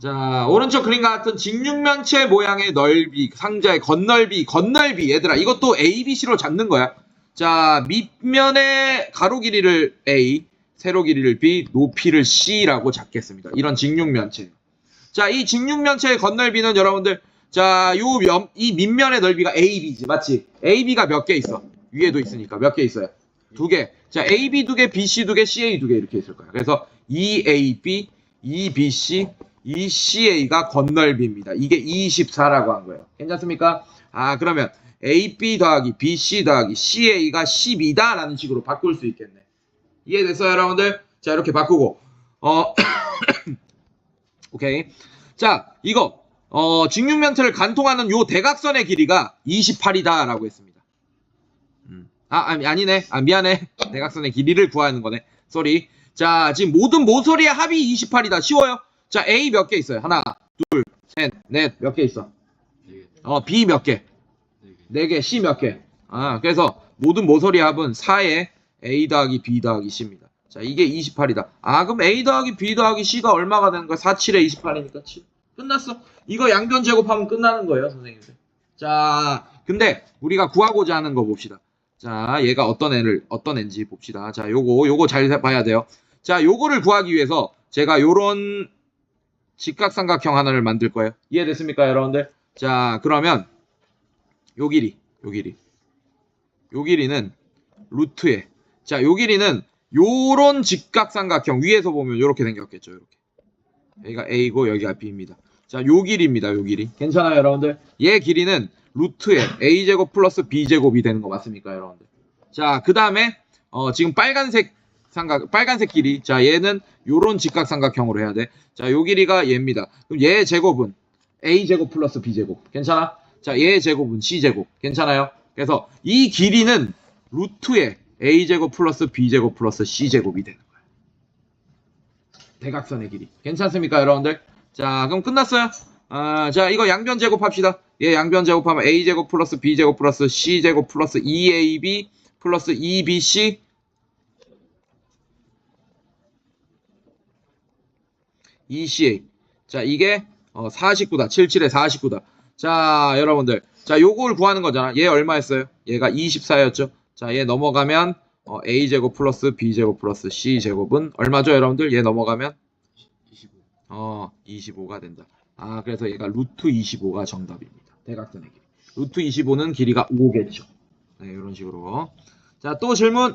자, 오른쪽 그림과 같은 직육면체 모양의 넓이, 상자의 건넓이, 건넓이, 얘들아. 이것도 A, B, C로 잡는 거야. 자, 밑면의 가로 길이를 A, 세로 길이를 B, 높이를 C라고 잡겠습니다. 이런 직육면체. 자, 이 직육면체의 건넓이는 여러분들, 자, 요 면, 이 밑면의 넓이가 AB지, 맞지? AB가 몇 개 있어? 위에도 있으니까 몇 개 있어요? 두 개. 자, AB 두 개, BC 두 개, CA 두 개 이렇게 있을 거야. 그래서 EAB, EBC, ECA가 건넓이입니다. 이게 24라고 한 거예요. 괜찮습니까? 아, 그러면 AB 더하기 BC 더하기 CA가 12다라는 식으로 바꿀 수 있겠네. 이해됐어요, 여러분들? 자, 이렇게 바꾸고. 어, 오케이. 자, 이거, 어, 직육면체를 관통하는 요 대각선의 길이가 28이다라고 했습니다. 음. 아, 아니, 아니네. 아, 미안해. 대각선의 길이를 구하는 거네. 쏘리. 자, 지금 모든 모서리의 합이 28이다. 쉬워요? 자, A 몇 개 있어요? 하나, 둘, 셋, 넷. 몇 개 있어? 어, B 몇 개? 네 개, C 몇 개? 아, 그래서 모든 모서리 합은 4에 A 더하기 B 더하기 C입니다. 자, 이게 28이다. 아, 그럼 A 더하기 B 더하기 C가 얼마가 되는 거야? 4, 7에 28이니까 7. 끝났어. 이거 양변 제곱하면 끝나는 거예요, 선생님들. 자, 근데 우리가 구하고자 하는 거 봅시다. 자, 얘가 어떤 애를, 어떤 애인지 봅시다. 자, 요거, 요거 잘 봐야 돼요. 자, 요거를 구하기 위해서 제가 요런 직각삼각형 하나를 만들 거예요. 이해됐습니까, 여러분들? 자, 그러면 요 길이, 요 길이. 요 길이는 루트에. 자, 요 길이는 요런 직각삼각형 위에서 보면 요렇게 생겼겠죠, 요렇게. 여기가 A고 여기가 B입니다. 자, 요 길이입니다, 요 길이. 괜찮아요, 여러분들? 얘 길이는 루트에 A제곱 플러스 B제곱이 되는 거 맞습니까, 여러분들? 자, 그 다음에, 어, 지금 빨간색 삼각, 빨간색 길이. 자, 얘는 요런 직각삼각형으로 해야 돼. 자, 요 길이가 얘입니다. 그럼 얘 제곱은 A제곱 플러스 B제곱. 괜찮아? 자, 얘 제곱은 C제곱. 괜찮아요? 그래서 이 길이는 루트에 A제곱 플러스 B제곱 플러스 C제곱이 되는 거예요. 대각선의 길이. 괜찮습니까, 여러분들? 자, 그럼 끝났어요. 아, 자, 이거 양변 제곱합시다. 얘 양변 제곱하면 A제곱 플러스 B제곱 플러스 C제곱 플러스 2AB 플러스 2BC ECA. 자, 이게 어, 49다. 77에 49다. 자, 여러분들. 자, 요걸 구하는 거잖아. 얘 얼마였어요? 얘가 24였죠. 자, 얘 넘어가면 어, A제곱 플러스 B제곱 플러스 C제곱은 얼마죠, 여러분들? 얘 넘어가면 25. 어, 25가 된다. 아, 그래서 얘가 루트 25가 정답입니다. 대각선의 길이. 루트 25는 길이가 5겠죠. 네, 이런 식으로. 자, 또 질문.